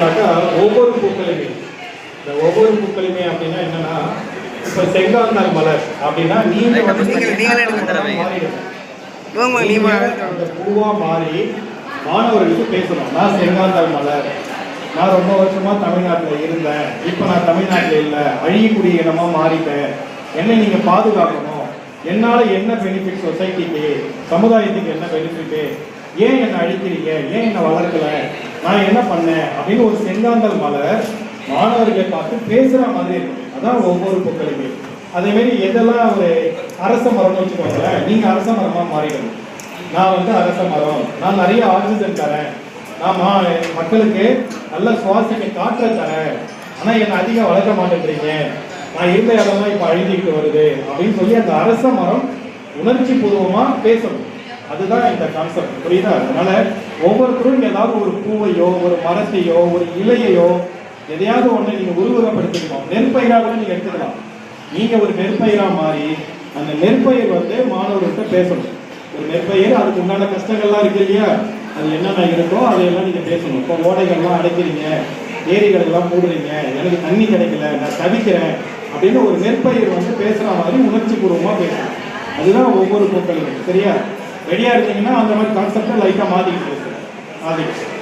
பார்த்தா ஒவ்வொரு பூக்களுமே இந்த ஒவ்வொரு பூக்களுமே அப்படின்னா என்னன்னா இப்ப செங்காந்தாள் மலர் அப்படின்னா நீங்க வந்து பூவா மாறி மாணவர்களுக்கு பேசணும். நான் செங்காந்தாள் மலர். நான் ரொம்ப வருஷமா தமிழ்நாட்டுல இருந்தேன். இப்ப நான் தமிழ்நாட்டுல இல்ல. அழியக்கூடிய இனமா மாறிட்டேன். என்னை நீங்க பாதுகாக்கணும். என்னால என்ன பெனிஃபிட் சொசைட்டிக்கு சமுதாயத்துக்கு என்ன பெனிஃபிட் ஏன் என்னை அழிக்கிறீங்க? ஏன் என்னை வளர்க்கல? நான் என்ன பண்ணேன் அப்படின்னு ஒரு செங்காந்தல் மலர் மாணவர்களை பார்த்து பேசுகிற மாதிரி இருக்கும். அதான் ஒவ்வொரு பூக்களுமே. அதே மாதிரி எதெல்லாம் ஒரு அரச மரம்னு வச்சுக்கோங்களேன். நீங்கள் அரச மரமாக மாறிடணும். நான் வந்து அரச மரம். நான் நிறைய ஆக்சிஜன் தரேன். நான் மக்களுக்கு நல்ல சுவாசிக்க காற்றை தரேன். ஆனால் என்னை அதிகம் வளர்க்க மாட்டேங்கிறீங்க. நான் இருந்த இடம்லாம் இப்போ அழுதிக்கிட்டு வருது அப்படின்னு சொல்லி அந்த அரச மரம் உணர்ச்சி பூர்வமாக பேசணும். அதுதான் இந்த கான்செப்ட் புரியுதா? அதனால ஒவ்வொருத்தரும் ஏதாவது ஒரு பூவையோ ஒரு மரத்தையோ ஒரு இலையையோ எதையாவது ஒண்ணு நீங்க உருவகப்படுத்திக்கணும் நெற்பயிராக கூட நீங்க எடுத்துக்கலாம். நீங்க ஒரு நெற்பயிரா மாறி அந்த நெற்பயிர் வந்து மாணவர்கிட்ட பேசணும். ஒரு நெற்பயிர் அதுக்கு உண்டான கஷ்டங்கள்லாம் இருக்கு இல்லையா? அது என்னென்ன இருக்கோ அதையெல்லாம் நீங்க பேசணும். இப்போ ஓடைகள்லாம் அடைக்கிறீங்க ஏரிகள் எல்லாம் மூடுறீங்க எனக்கு தண்ணி கிடைக்கல நான் தவிக்கிறேன் அப்படின்னு ஒரு நெற்பயிர் வந்து பேசுற மாதிரி உணர்ச்சி பூர்வமா பேசணும். அதுதான் ஒவ்வொரு பூக்களும் சரியா? ரெடியா இருந்தீங்கன்னா அந்த மாதிரி கான்செப்டை லைட்டா மாத்திக்கிட்டு பேசுறேன் மாத்திக்கிட்டு.